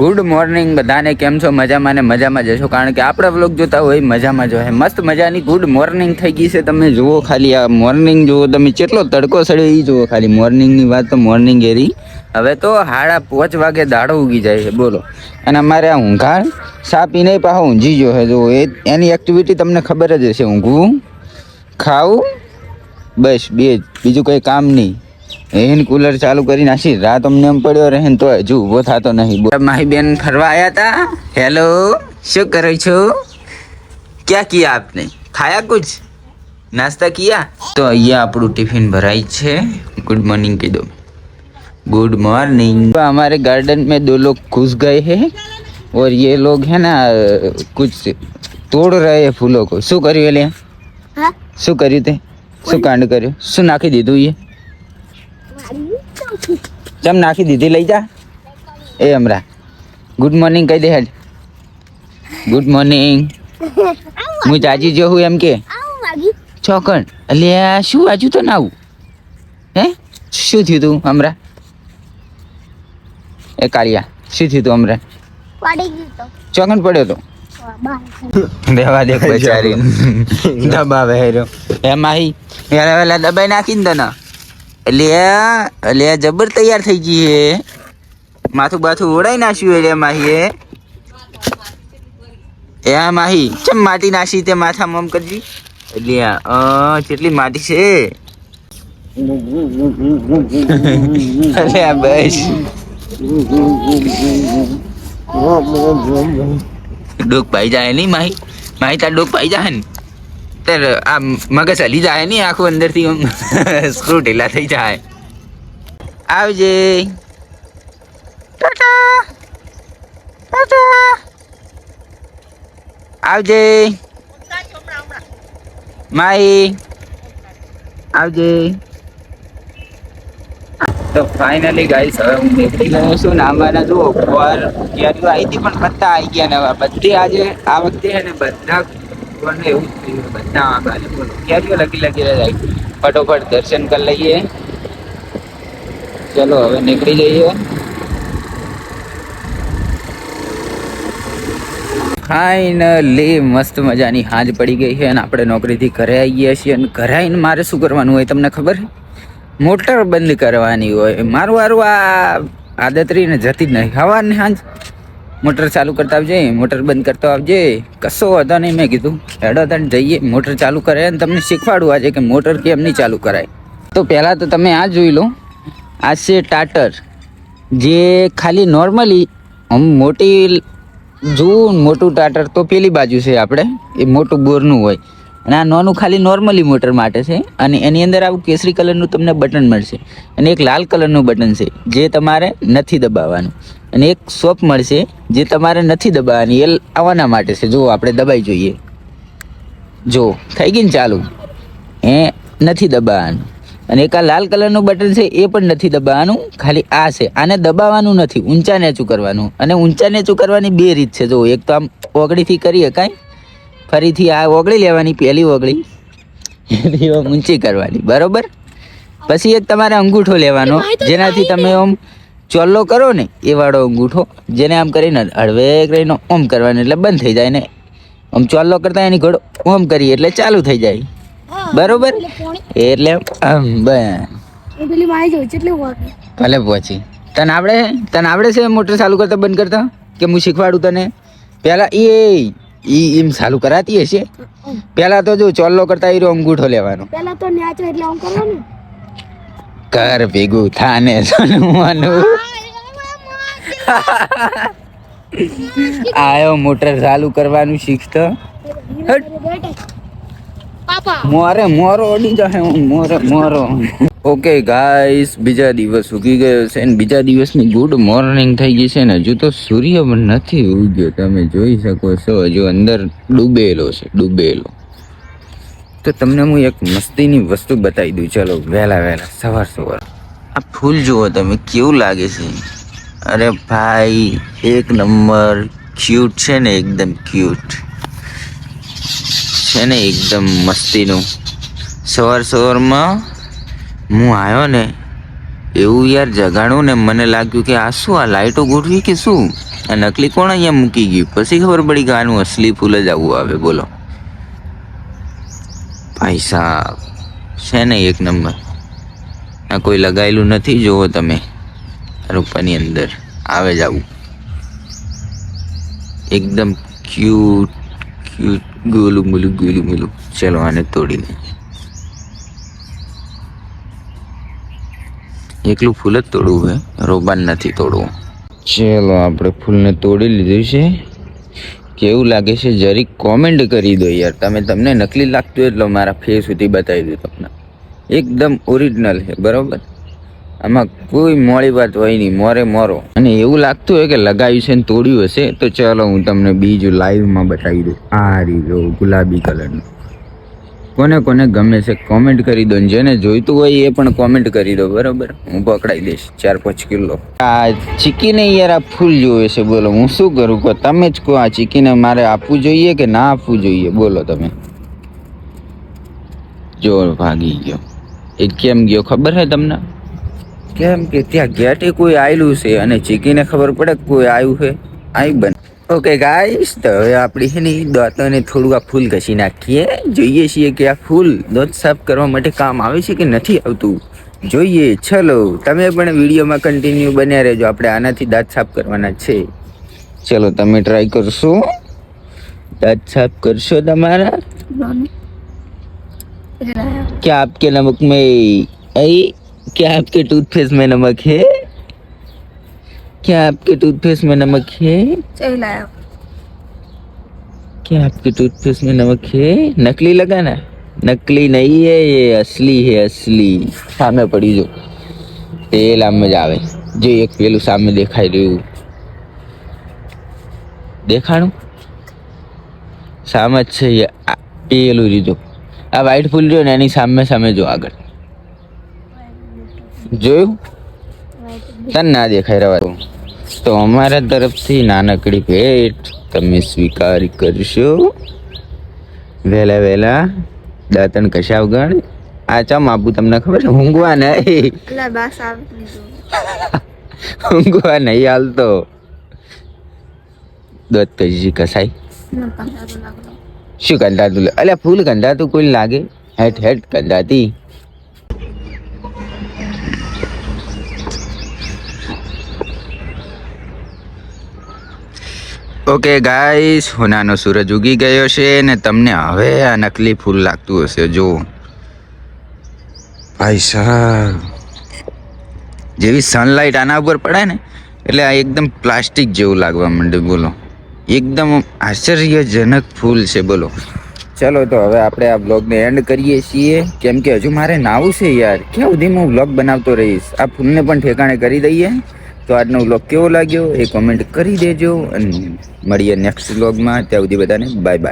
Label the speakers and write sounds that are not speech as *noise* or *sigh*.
Speaker 1: Good morning બધાને, કેમ છો? મજામાં ને મજામાં જશો કારણ કે આપણે વ્લોગ જોતા હોય મજામાં જો હે મસ્ત મજાની ગુડ મોર્નિંગ થઈ ગઈ છે તમે જુઓ ખાલી આ મોર્નિંગ જુઓ તમે કેટલો તડકો સડે એ જુઓ ખાલી. મોર્નિંગની વાત તો મોર્નિંગ એરી હવે તો હાડા પાંચ વાગે દાડો ઉગી જાય છે. બોલો. અને અમારે આ ઊંઘાણ સા પીને પાછો ઊંઘી ગયો છે. જુઓ, એ એની એક્ટિવિટી તમને ખબર જ હશે. ઊંઘવું, ખાવું, બસ બે બીજું કંઈ કામ નહીં. એન કુલર ચાલુ કરી નાખી રાત અમને એમ પડ્યો રહે ને તો હજુ ઊભો થતો નહીં બોલ. માહી બેન ફરવા આવ્યા હતા હેલો શું કરો છો ક્યાં કિયા આપને ખાયા કુછ નાસ્તા કિયા તો અહીંયા આપણું ટિફિન ભરાઈ છે ગુડ મોર્નિંગ કહી દો गुड मॉर्निंग हमारे गार्डन में दो लोग घुस गए हैं और ये लोग है ना कुछ तोड़ रहे हैं फूलों को શું કર્યું એટલે
Speaker 2: હા
Speaker 1: શું કર્યું તે શું કાંડ કર્યું શું નાખી દીધું એ ચમ નાખી દીધી? લઈ જા. એ હમણાં ગુડ મોર્નિંગ કહી દે હેડ. ગુડ મોર્નિંગ હું જાજી જો હું એમ કે. ચોકણ. અલ્યા શું આજુ તો ના આવું? હે? શું થયું તું હમણાં એ કાળિયા શું થયું તું
Speaker 2: પડી
Speaker 1: ચોકણ પડ્યો તો? દેવા દે *laughs* બચારી. દબાવે હેરો એ માહી યાર વેલા દબાઈ નાખીને તને? એટલે એટલે જબર તૈયાર થઈ ગઈ હે. માથું બાથું ઓડાઈ નાખ્યું એટલે માહી એ માહી, ચમ માટી નાસી તે માથા મમ કરજી. એટલે આ કેટલી માટી છે? ડોક પાઈ જાય નહીં માહી? માહી તાર ડોક પાઈ જાય ને? તાર આ મગજ હલી જાય નહીં, આખું અંદરથી આમ સ્ક્રૂ *laughs* ઢીલા થઈ જાય. આવજે. ટાટા. ટાટા. આવજે. માહી. આવજે. તો ફાઇનલી ગાઈસ હવે હું નીકળી ગયો છું ને આમાંના જુઓ પર ક્યારીઓ આવી હતી પણ બધા આવી ગયા નવા બધી આજે, આ વખતે છે ને બધા કોને એવું જ થયું. બધા આંબાને બોલો. ક્યારીઓ લગી જાય? ફટોફટ દર્શન કરી લઈએ. ચલો, હવે નીકળી જઈએ. ફાઇનલી મસ્ત મજાની હાજ પડી ગઈ છે અને આપણે નોકરીથી ઘરે આવી છીએ અને ઘરે આવીને મારે શું કરવાનું હોય તમને ખબર? મોટર બંધ કરવાની હોય. મારું મારું આ આદત રહીને જતી જ નહીં. સવારને સાંજ મોટર ચાલુ કરતા આવજે, મોટર બંધ કરતો આવજે. કશો હતો નહીં, મેં કીધું. હેડો તને જઈએ, મોટર ચાલુ કરે અને તમને શીખવાડું આજે કે મોટર કેમ નહીં ચાલુ કરાય. તો પહેલાં તો તમે આ જોઈ લો. આ છે ટાટર. જે ખાલી નોર્મલી મોટી જુઓ મોટું ટાટર તો પેલી બાજુ છે આપણે, એ મોટું બોરનું હોય. અને આ નોનું ખાલી નોર્મલી મોટર માટે છે અને એની અંદર આવું કેસરી કલરનું તમને બટન મળશે. અને એક લાલ કલરનું બટન છે, જે તમારે નથી દબાવવાનું. અને એક સોપ મળશે જે તમારે નથી દબાવવાની. એ આવવાના માટે છે. જો આપણે દબાઈ જોઈએ. જો થઈ ગઈ ને ચાલુ? એ નથી દબાવવાનું. અને એક આ લાલ કલરનું બટન છે એ પણ નથી દબાવવાનું. ખાલી આ છે. આને દબાવવાનું નથી. ઊંચા નેચું કરવાનું. અને ઊંચા નેચું કરવાની બે રીત છે. જો એક તો આમ ઓગળીથી કરી શકાય ફરીથી આ ઓગળી લેવાની પહેલી ઓગળી. એની ઊંચી કરવાની. બરોબર? પછી એક તમારે અંગૂઠો લેવાનો જેનાથી તમે આમ ચોલ્લો કરો ને એ વાળો અંગૂઠો જેને આમ કરીને હળવે કરીને ઓમ કરવાનો એટલે બંધ થઈ જાય ને. આમ ચોલ્લો કરતા એની ઘોડો ઓમ કરીએ એટલે ચાલુ થઈ જાય. બરોબર? એટલે આમ ભલે પહોંચી તને આવડે? તને આવડે છે મોટર ચાલુ કરતા બંધ કરતા? કે હું શીખવાડું તને? પહેલાં એ ઈ એમ ચાલુ કરાતી હશે. પહેલાં તો જો ચોલ્લો કરતા એ અંગૂઠો લેવાનો.
Speaker 2: પહેલાં તો એટલે આમ કરવાનું.
Speaker 1: કર ભેગું થાને સોનવાનું *laughs* આયો મોટર ચાલુ કરવાનું શીખતો. મોરે મોરો ઓડી જાહે હું મોરે મોરો. ઓકે ગાઈસ બીજા દિવસ ઉગી ગયો છે ને બીજા દિવસની ગુડ મોર્નિંગ થઈ ગઈ છે ને હજુ તો સૂર્ય પણ નથી ઉગ્યો. તમે જોઈ શકો છો હજુ અંદર ડૂબેલો છે ડૂબેલો. તો તમને હું એક મસ્તીની વસ્તુ બતાવી દઉં. ચલો, વહેલા વહેલા, સવાર સવાર. આ ફૂલ જુઓ તમે, કેવું લાગે છે? અરે ભાઈ, એક નંબર ક્યુટ છે ને, એકદમ ક્યુટ છે ને, એકદમ મસ્તીનું. સવાર, સવારમાં હું આવ્યો ને, એવું યાર જગાડું ને મને લાગ્યું કે આ શું, આ લાઇટો ગોઠવી કે શું? આ નકલી કોણ અહીંયા મૂકી ગયું? પછી ખબર પડી કે આનું અસલી ફૂલ જ આવું આવે, બોલો. ભાઈ સાહેબ છે ને એક નંબર. આ કોઈ લગાયેલું નથી જોવો તમે. રૂપાની અંદર આવે જ આવું. એકદમ ક્યુટ ક્યુટ ગોલું મુલું ગોલું મુલું. ચલો, આને તોડી એકલું ફૂલ જ તોડવું હે? રોબાન નથી તોડવું. ચલો, આપણે ફૂલને તોડી લીધું છે. કેવું લાગે છે, જરીક કોમેન્ટ કરી દો યાર. તમે તમને નકલી લાગતું એટલે મારા ફેસ સુધી બતાવી દઉં તમને. એકદમ ઓરિજિનલ છે, બરાબર? આમાં કોઈ મોડી વાત હોય નહીં, મોરે મોરો. અને એવું લાગતું હોય કે લગાવ્યું છે ને તોડ્યું હશે, તો ચાલો હું તમને બીજું લાઈવમાં બતાવી દઉં. આ રીતો ગુલાબી કલરનું કોને કોને ગમે છે કોમેન્ટ કરી દો જેને જોઈતું હોય એ પણ કોમેન્ટ કરી દો, બરાબર? હું પકડાઈ દઈશ, ચાર પાંચ કિલો. આ ચીકીને યાર આ ફૂલ જોવે છે, બોલો, હું શું કરું? કહો, તમે જ કહો, આ ચીકીને મારે આપવું જોઈએ કે ના આપવું જોઈએ? બોલો તમે. જો, ભાગી ગયો. એ કેમ ગયો? ખબર છે તમને? કેમ કે ત્યાં ગેટે કોઈ આવેલું છે અને ચીકીને ખબર પડે કોઈ આવ્યું છે? આવી બન ઓકે ગાઈસ તો હવે આપણે છે ને દાંતોને થોડું આ ફૂલ ઘસી નાખીએ. જોઈએ છીએ કે આ ફૂલ દાંત સાફ કરવા માટે કામ આવે છે કે નથી આવતું? જોઈએ ચલો તમે પણ વિડીયોમાં કન્ટિન્યુ બન્યા રહેજો. આપણે આનાથી દાંત સાફ કરવાના છે. ચલો તમે ટ્રાય કરશો. દાંત સાફ કરશો તમારા? ક્યાં આપકે નમક મેં ક્યાં આપકે ટૂથપેસ્ટ મેં નમક હે? क्या आपके टूथपेस्ट में नमक है क्या आपके टूथपेस्ट में नमक है नकली लगा ना नकली नहीं है ये असली है असली સામે પડી જો તેલ આમ જ આવે જો એક પેલું સામે દેખાઈ રહ્યું દેખાણું સામે જ છે એ આ પેલું રીજો આ વ્હાઈટ ફૂલ રહ્યો ને એની સામે સામે જો આગળ જોયું તને ના દેખાય રવા તો અમારા તરફથી નાનકડી ભેટ તમે સ્વીકાર કરશો? વહેલા વહેલા દાંતણ કશા વગર? આ ચમ આપું તમને ખબર છે? ઊંઘવા નહીં. *laughs* ઊંઘવા નહીં હાલતો. દોત કશી કસાઈ શું કંધાતું અલ્યા ફૂલ કંધાતું કોઈ લાગે. હેઠ હેઠ કંધાતી ઓકે ગાઈસ હોનાનો સૂરજ ઉગી ગયો છે ને તમને હવે આ નકલી ફૂલ લાગતું હશે જો ભાઈ સાહેબ. જેવી સનલાઇટ આના ઉપર પડે ને એટલે આ એકદમ પ્લાસ્ટિક જેવું લાગવા માંડે બોલો. એકદમ આશ્ચર્યજનક ફૂલ છે બોલો. ચલો તો હવે આપણે આ બ્લોગને એન્ડ કરીએ છીએ. કેમ કે હજુ મારે નાવું છે યાર. ક્યાં સુધી હું બ્લોગ બનાવતો રહીશ? આ ફૂલને પણ ઠેકાણે કરી દઈએ. તો આજનો બ્લોગ કેવો લાગ્યો એ કોમેન્ટ કરી દેજો અને મળીએ નેક્સ્ટ બ્લોગમાં ત્યાં સુધી બધાને બાય બાય